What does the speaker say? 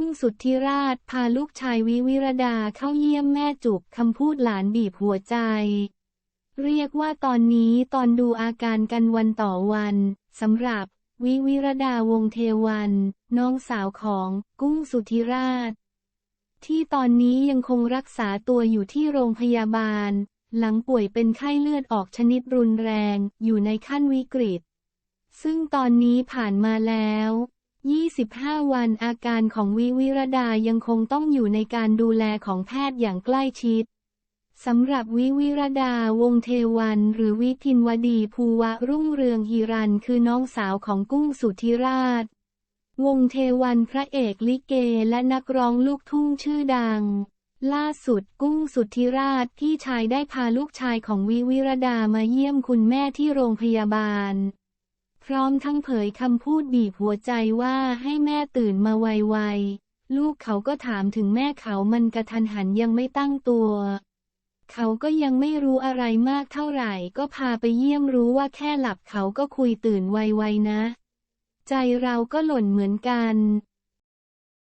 กุ้งสุทธิราชพาลูกชายวิวิรดาเข้าเยี่ยมแม่จุกคำพูดหลานบีบหัวใจ เรียกว่าตอนนี้ตอนดูอาการกันวันต่อวันสำหรับ วิวิรดาวงเทวัน น้องสาวของกุ้งสุทธิราช ที่ตอนนี้ยังคงรักษาตัวอยู่ที่โรงพยาบาล หลังป่วยเป็นไข้เลือดออกชนิดรุนแรงอยู่ในขั้นวิกฤต ซึ่งตอนนี้ผ่านมาแล้ว 25 วันอาการของวิวิรดายังคงต้องอยู่ในการดูแลของแพทย์อย่างใกล้ชิดสำหรับวิวิรดาวงเทวันหรือวิทินวดีภูวะรุ่งเรืองฮีรันคือน้องสาวของกุ้งสุธิราช วงเทวันพระเอกลิเกและนักร้องลูกทุ่งชื่อดัง ล่าสุดกุ้งสุทธิราชพี่ชายได้พาลูกชายของวิวิรดามาเยี่ยมคุณแม่ที่โรงพยาบาล พร้อมทั้งเผยคำพูดบีบหัวใจว่าให้แม่ตื่นมาไวๆ ลูกเขาก็ถามถึงแม่เขามันกระทันหันยังไม่ตั้งตัว เขาก็ยังไม่รู้อะไรมากเท่าไหร่ ก็พาไปเยี่ยมรู้ว่าแค่หลับเขาก็คุยตื่นไวๆนะ ใจเราก็หล่นเหมือนกัน